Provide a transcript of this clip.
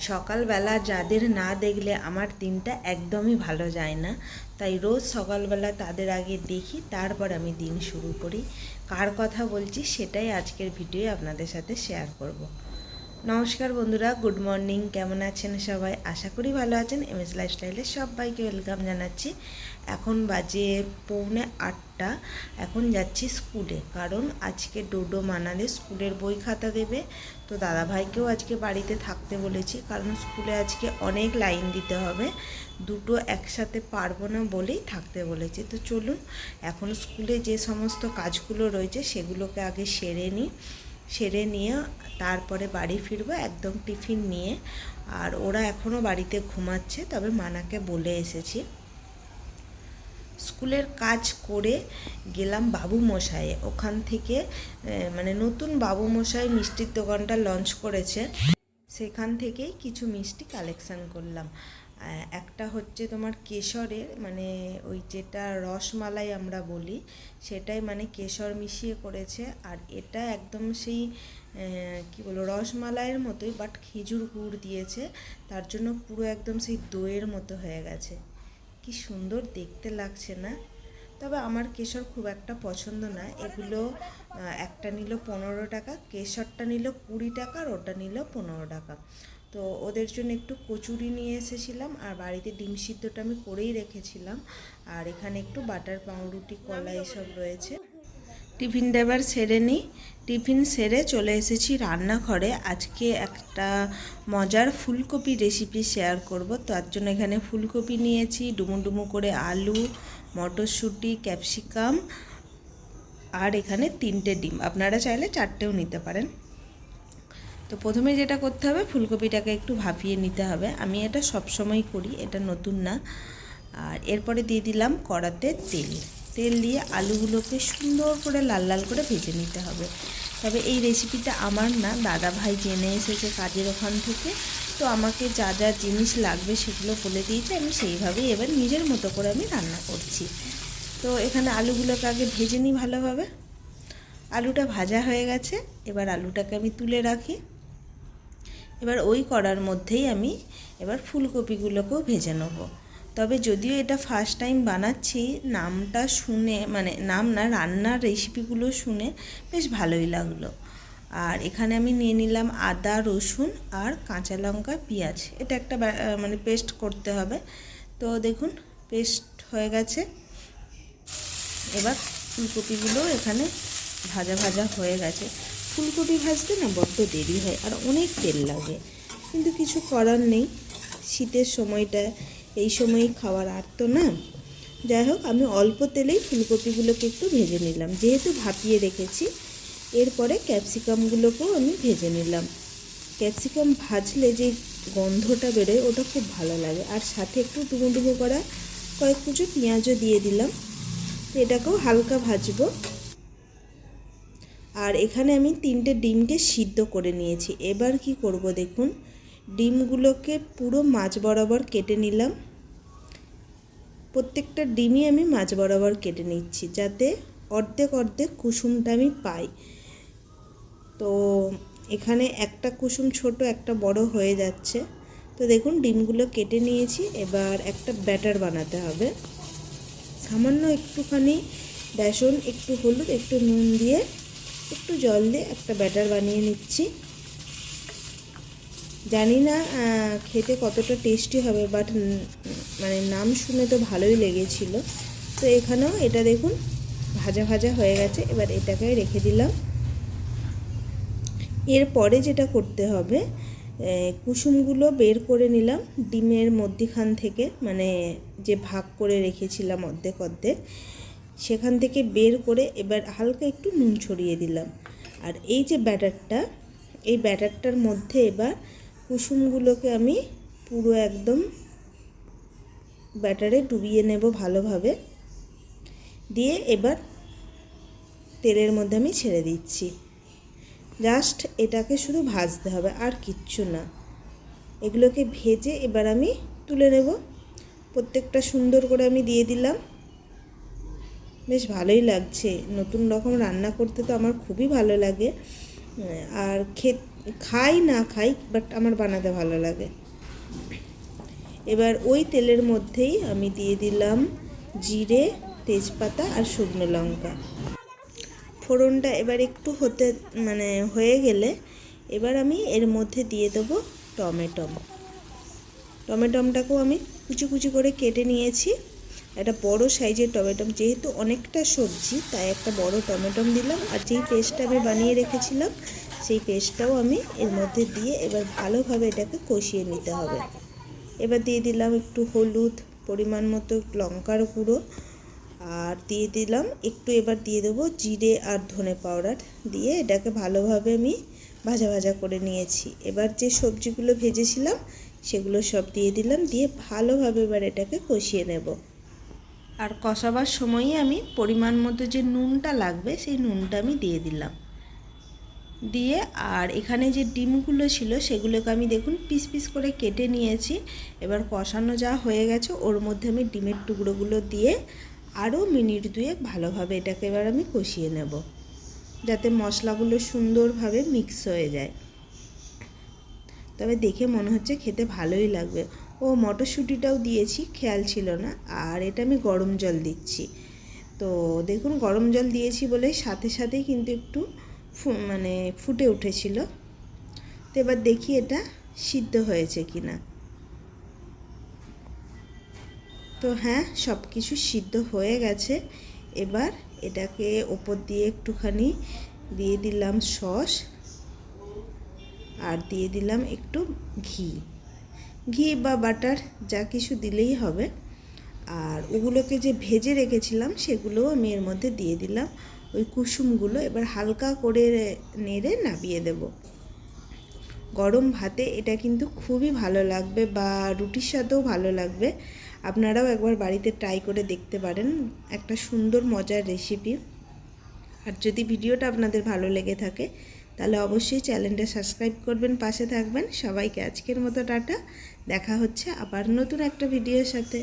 সকালবেলা যাদের না দেখলে আমার দিনটা একদমই ভালো যায় না তাই রোজ সকালবেলা তাদের আগে দেখি, তারপর আমি দিন শুরু করি কার কথা বলছি সেটাই আজকের ভিডিও আপনাদের সাথে শেয়ার করব। নমস্কার বন্ধুরা, গুড মর্নিং। কেমন আছেন সবাই? আশা করি ভালো আছেন। এম এস লাইফস্টাইলে সবাইকে ওয়েলকাম জানাচ্ছি। এখন বাজে পৌনে আটটা। এখন যাচ্ছি স্কুলে। কারণ আজকে ডোডো মানালে স্কুলের বই খাতা দেবে। তো দাদাভাইকেও আজকে বাড়িতে থাকতে বলেছি। কারণ স্কুলে আজকে অনেক লাইন দিতে হবে। দুটো একসাথে পারব না বলেই থাকতে বলেছি। তো চলুন, এখন স্কুলে যে সমস্ত কাজগুলো রয়েছে, সেগুলোকে আগে সেরে নিই। সেরে নিয়ে তারপরে বাড়ি ফিরবো, একদম টিফিন নিয়ে। আর ওরা এখনও বাড়িতে ঘুমাচ্ছে, তবে মানাকে বলে এসেছি। স্কুলের কাজ করে গেলাম বাবু মশাইয়ে ওখান থেকে মানে নতুন বাবু মশাই মিষ্টির দোকানটা লঞ্চ করেছে। সেখান থেকেই কিছু মিষ্টি কালেকশান করলাম। একটা হচ্ছে তোমার কেশরের মানে ওই যেটা রসমালাই আমরা বলি, সেটাই মানে কেশর মিশিয়ে করেছে। আর এটা একদম সেই কি বলব, রসমালাইয়ের মতোই বাট খেজুর গুড় দিয়েছে। তার জন্য পুরো একদম সেই দইয়ের মতো হয়ে গেছে। কি সুন্দর দেখতে লাগছে না? তবে আমার কেশর খুব একটা পছন্দ না। এগুলো একটা নিল পনেরো টাকা, কেশরটা নিল কুড়ি টাকা আর ওটা নিল পনেরো টাকা। তো ওদের জন্য একটু কচুরি নিয়ে এসেছিলাম, আর বাড়িতে ডিম সিদ্ধটা আমি করেই রেখেছিলাম। আর এখানে একটু বাটার পাউরুটি, কলা এসব রয়েছে। টিফিনটা এবার সেরে নিই। টিফিন সেরে চলে এসেছি রান্নাঘরে। আজকে একটা মজার ফুলকপি রেসিপি শেয়ার করব। তার জন্য এখানে ফুলকপি নিয়েছি ডুমু ডুমু করে আলু, মটরশুঁটি ক্যাপসিকাম আর এখানে তিনটে ডিম। আপনারা চাইলে চারটেও নিতে পারেন। তো প্রথমে যেটা করতে হবে, ফুলকপিটাকে একটু ভাপিয়ে নিতে হবে। আমি এটা সবসময় করি, এটা নতুন না। আর এরপরে দিয়ে দিলাম কড়াতে তেল। তেল দিয়ে আলুগুলোকে সুন্দর করে লাল লাল করে ভেজে নিতে হবে। তবে এই রেসিপিটা আমার না দাদা ভাই জেনে এসেছে কাজের ওখান থেকে। তো আমাকে যা যা জিনিস লাগবে সেগুলো বলে দিয়েছে, আমি সেইভাবেই এবার নিজের মতো করে আমি রান্না করছি। তো এখানে আলুগুলোকে আগে ভেজে নিই ভালোভাবে। আলুটা ভাজা হয়ে গেছে, এবার আলুটাকে আমি তুলে রাখি। এবার ওই কড়ার মধ্যেই আমি এবার ফুলকপিগুলোকেও ভেজে নেব। তবে যদিও এটা ফার্স্ট টাইম বানাচ্ছি, নামটা শুনে মানে নাম না, রান্নার রেসিপিগুলো শুনে বেশ ভালোই লাগল। আর এখানে আমি নিয়ে নিলাম আদা, রসুন আর কাঁচা লঙ্কা, পেঁয়াজ। এটা একটা মানে পেস্ট করতে হবে। তো দেখুন পেস্ট হয়ে গেছে। এবার ফুলকপিগুলো এখানে ভাজা ভাজা হয়ে গেছে। ফুলকপি ভাজতে না বড্ড দেরি হয় আর অনেক তেল লাগে। কিন্তু কিছু করার নেই। শীতের সময়টা, এই সময়ই খাওয়ার আর তো না। যাই হোক, আমি অল্প তেলেই ফুলকপিগুলোকে একটু ভেজে নিলাম। যেহেতু ভাপিয়ে রেখেছি, এরপরে ক্যাপসিকামগুলোকেও আমি ভেজে নিলাম। ক্যাপসিকাম ভাজলে যে গন্ধটা বেরোয়, ওটা খুব ভালো লাগে। আর সাথে একটু ডুবো করা কয়েক কুচো পেঁয়াজও দিয়ে দিলাম। এটাকেও হালকা ভাজবো। আর এখানে আমি তিনটে ডিমকে সিদ্ধ করে নিয়েছি। এবার কি করব দেখুন? ডিমগুলোকে পুরো মাছ বরাবর কেটে নিলাম। প্রত্যেকটা ডিমই আমি মাছ বরাবর কেটে নিচ্ছি যাতে অর্ধেক অর্ধেক কুসুমটা আমি পাই। তো এখানে একটা কুসুম ছোট, একটা বড় হয়ে যাচ্ছে। তো দেখুন, ডিমগুলো কেটে নিয়েছি। এবার একটা ব্যাটার বানাতে হবে। সামান্য একটুখানি বেসন, একটু হলুদ, একটু নুন দিয়ে একটু জল দিয়ে একটা ব্যাটার বানিয়ে নিচ্ছি। জানি না খেতে কতটা টেস্টি হবে বাট মানে নাম শুনে তো ভালোই লেগেছিল। তো এখানেও এটা দেখুন, ভাজা ভাজা হয়ে গেছে, এবার এটাকে রেখে দিলাম। এরপরে যেটা করতে হবে কুসুমগুলো বের করে নিলাম ডিমের মধ্যিখান থেকে মানে যে ভাগ করে রেখেছিলাম অর্ধেক অর্ধেক। সেখান থেকে বের করে এবার হালকা একটু নুন ছড়িয়ে দিলাম। আর এই যে ব্যাটারটা, এই ব্যাটারটার মধ্যে এবার কুসুমগুলোকে আমি পুরো একদম ব্যাটারে ডুবিয়ে নেব ভালোভাবে। দিয়ে এবার তেলের মধ্যে আমি ছেড়ে দিচ্ছি। জাস্ট এটাকে শুধু ভাজতে হবে, আর কিচ্ছু না। এগুলোকে ভেজে এবার আমি তুলে নেব। প্রত্যেকটা সুন্দর করে আমি দিয়ে দিলাম। বেশ ভালোই লাগছে। নতুন রকম রান্না করতে তো আমার খুবই ভালো লাগে। আর খেত খাই না খাই বাট আমার বানাতে ভালো লাগে। এবার ওই তেলের মধ্যেই আমি দিয়ে দিলাম জিরে, তেজপাতা আর শুকনো লঙ্কা। ফোড়নটা এবার একটু হতে মানে হয়ে গেলে এবার আমি এর মধ্যে দিয়ে দেবো টমেটম টমেটমটাকেও আমি কুচি কুচি করে কেটে নিয়েছি। একটা বড় সাইজের টমেটম। যেহেতু অনেকটা সবজি, তাই একটা বড় টমেটম দিলাম আর যেই পেস্টটা আমি বানিয়ে রেখেছিলাম, সেই পেস্টটাও আমি এর মধ্যে দিয়ে এবার ভালোভাবে এটাকে কষিয়ে নিতে হবে। এবার দিয়ে দিলাম একটু হলুদ পরিমাণ মতো লঙ্কার গুঁড়ো আর দিয়ে দিলাম একটু এবার দিয়ে দেবো জিরে আর ধনে পাউডার দিয়ে এটাকে ভালোভাবে আমি ভাজা ভাজা করে নিয়েছি। এবার যে সবজিগুলো ভেজেছিলাম, সেগুলো সব দিয়ে দিলাম, দিয়ে ভালোভাবে এবার এটাকে কষিয়ে নেব। আর কষাবার সময়ই আমি পরিমাণ মতো যে নুনটা লাগবে, সেই নুনটা আমি দিয়ে দিলাম। দিয়ে আর এখানে যে ডিমগুলো ছিল, সেগুলোকে আমি দেখুন পিস পিস করে কেটে নিয়েছি। এবার কষানো যা হয়ে গেছে, ওর মধ্যে আমি ডিমের টুকরোগুলো দিয়ে আরও মিনিট দুয়েক ভালোভাবে এটাকে এবার আমি কষিয়ে নেব, যাতে মশলাগুলো সুন্দরভাবে মিক্স হয়ে যায়। তবে দেখে মনে হচ্ছে খেতে ভালোই লাগবে। ও মটরশুঁটিটাও দিয়েছি, খেয়াল ছিল না। আর এটা আমি গরম জল দিচ্ছি। তো দেখুন, গরম জল দিয়েছি বলে সাথে সাথেই কিন্তু একটু মানে ফুটে উঠেছিল। তো এবার দেখি এটা সিদ্ধ হয়েছে কি না তো হ্যাঁ সব কিছু সিদ্ধ হয়ে গেছে। এবার এটাকে ওপর দিয়ে একটুখানি দিয়ে দিলাম সস। আর দিয়ে দিলাম একটু ঘি। ঘি বা বাটার যা কিছু দিলেই হবে। আর ওগুলোকে যে ভেজে রেখেছিলাম, সেগুলোও আমি এর মধ্যে দিয়ে দিলাম। ওই কুসুমগুলো এবার হালকা করে নেড়ে নাবিয়ে দেব। গরম ভাতে এটা কিন্তু খুবই ভালো লাগবে বা রুটির সাথেও ভালো লাগবে। আপনারাও একবার বাড়িতে ট্রাই করে দেখতে পারেন। একটা সুন্দর মজার রেসিপি। আর যদি ভিডিওটা আপনাদের ভালো লেগে থাকে, তাহলে অবশ্যই চ্যানেলটা সাবস্ক্রাইব করবেন, পাশে থাকবেন। সবাইকে আজকের মতো টাটা। দেখা হচ্ছে আবার নতুন একটা ভিডিওর সাথে।